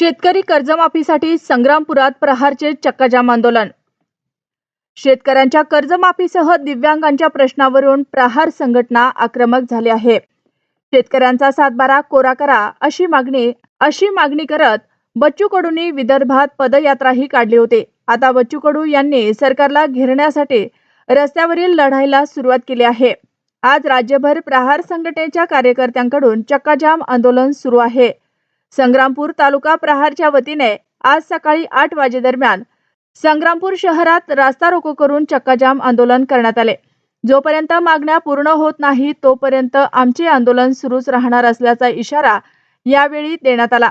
शेतकरी कर्जमाफीसाठी संग्रामपुरात प्रहारचे चक्काजाम आंदोलन. शेतकऱ्यांच्या कर्जमाफीसह दिव्यांगांच्या प्रश्नावरून प्रहार संघटना आक्रमक झाली आहे. शेतकऱ्यांचा सातबारा कोरा करा अशी मागणी अशी मागणी करत बच्चू कडूंनी विदर्भात पदयात्राही काढली होती. आता बच्चू कडू यांनी सरकारला घेरण्यासाठी रस्त्यावरील लढाईला सुरुवात केली आहे. आज राज्यभर प्रहार संघटनेच्या कार्यकर्त्यांकडून चक्काजाम आंदोलन सुरू आहे. संग्रामपूर तालुका प्रहारच्या वतीने आज सकाळी आठ वाजेदरम्यान संग्रामपूर शहरात रास्ता रोको करून चक्काजाम आंदोलन करण्यात आले. जोपर्यंत मागण्या पूर्ण होत नाही तोपर्यंत आमचे आंदोलन सुरूच राहणार असल्याचा इशारा यावेळी देण्यात आला.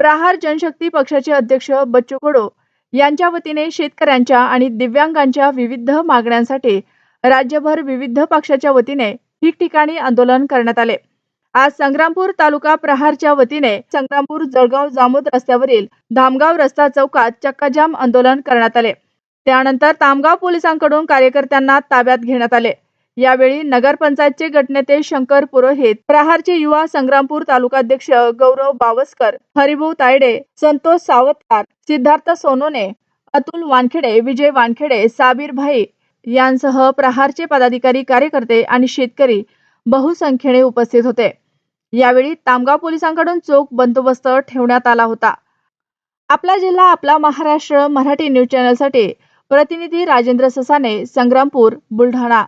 प्रहार जनशक्ती पक्षाचे अध्यक्ष बच्चू कडू यांच्या वतीने शेतकऱ्यांच्या आणि दिव्यांगांच्या विविध मागण्यांसाठी राज्यभर विविध पक्षाच्या वतीने ठिकठिकाणी आंदोलन करण्यात आले. आज संग्रामपूर तालुका प्रहारच्या वतीने संग्रामपूर जळगाव जामोद रस्त्यावरील धामगाव रस्ता चौकात चक्काजाम आंदोलन करण्यात आले. त्यानंतर तामगाव पोलिसांकडून कार्यकर्त्यांना ताब्यात घेण्यात आले. यावेळी नगरपंचायतचे गटनेते शंकर पुरोहित प्रहारचे युवा संग्रामपूर तालुकाध्यक्ष गौरव बावस्कर हरिभाऊ तायडे संतोष सावतकार सिद्धार्थ सोनोने अतुल वानखेडे विजय वानखेडे साबीर भाई यांसह प्रहारचे पदाधिकारी कार्यकर्ते आणि शेतकरी बहुसंख्येने उपस्थित होते. यावेळी तामगाव पोलिसांकडून चोख बंदोबस्त ठेवण्यात आला होता. आपला जिल्हा आपला महाराष्ट्र मराठी न्यूज चॅनलसाठी प्रतिनिधी राजेंद्र ससाने संग्रामपूर बुलढाणा.